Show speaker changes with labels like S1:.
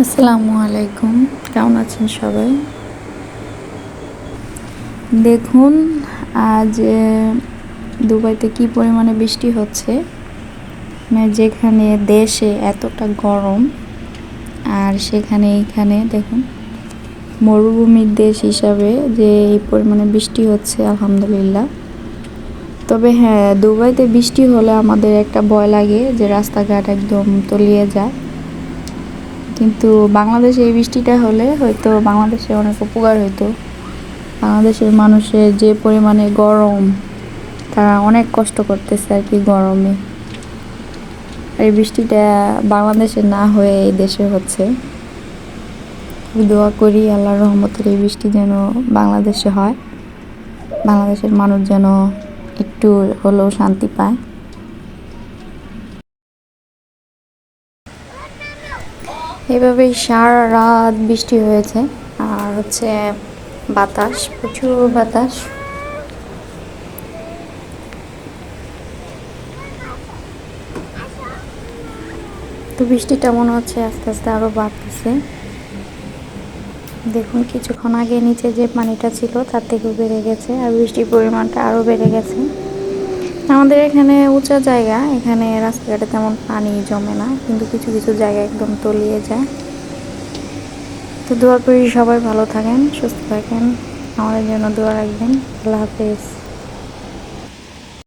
S1: আসসালামু আলাইকুম। কেমন আছেন সবাই? দেখুন, আজ দুবাইতে কি পরিমাণে বৃষ্টি হচ্ছে? মানে যেখানে দেশে এতটা গরম, আর সেখানে এইখানে দেখুন, মরুভূমির দেশ হিসাবে যে এই পরিমাণে বৃষ্টি হচ্ছে, আলহামদুলিল্লাহ। তবে হ্যাঁ দুবাইতে বৃষ্টি হলে আমাদের একটা ভয় লাগে যে রাস্তাঘাট একদম তলিয়ে যায়। কিন্তু বাংলাদেশে এই বৃষ্টিটা হলে হয়তো বাংলাদেশে অনেক উপকার হতো বাংলাদেশের মানুষের যে পরিমাণে গরম, তারা অনেক কষ্ট করতেছে আর কি গরমে। এই বৃষ্টিটা বাংলাদেশে না হয়ে এই দেশে হচ্ছে। দোয়া করি আল্লাহ রহমতের এই বৃষ্টি যেন বাংলাদেশে হয়। বাংলাদেশের মানুষ যেন একটু হলেও শান্তি পায়। এভাবেই সারা রাত বৃষ্টি হয়েছে। আর হচ্ছে বাতাস, প্রচুর বাতাস। তো বৃষ্টিটা মনে হচ্ছে আস্তে আস্তে আরও বাড়তেছে। দেখুন, কিছুক্ষণ আগে নিচে যে পানিটা ছিল, তার থেকেও বেড়ে গেছে, আর বৃষ্টির পরিমাণটা আরও বেড়ে গেছে। আমাদের এখানে উঁচা জায়গা, এখানে রাস্তাঘাটে তেমন পানি জমে না, কিন্তু কিছু কিছু জায়গা একদম তলিয়ে যায়। তো দোয়া করি সবাই ভালো থাকেন, সুস্থ থাকেন। আমাদের জন্য দোয়া রাখবেন। আল্লাহ হাফেজ।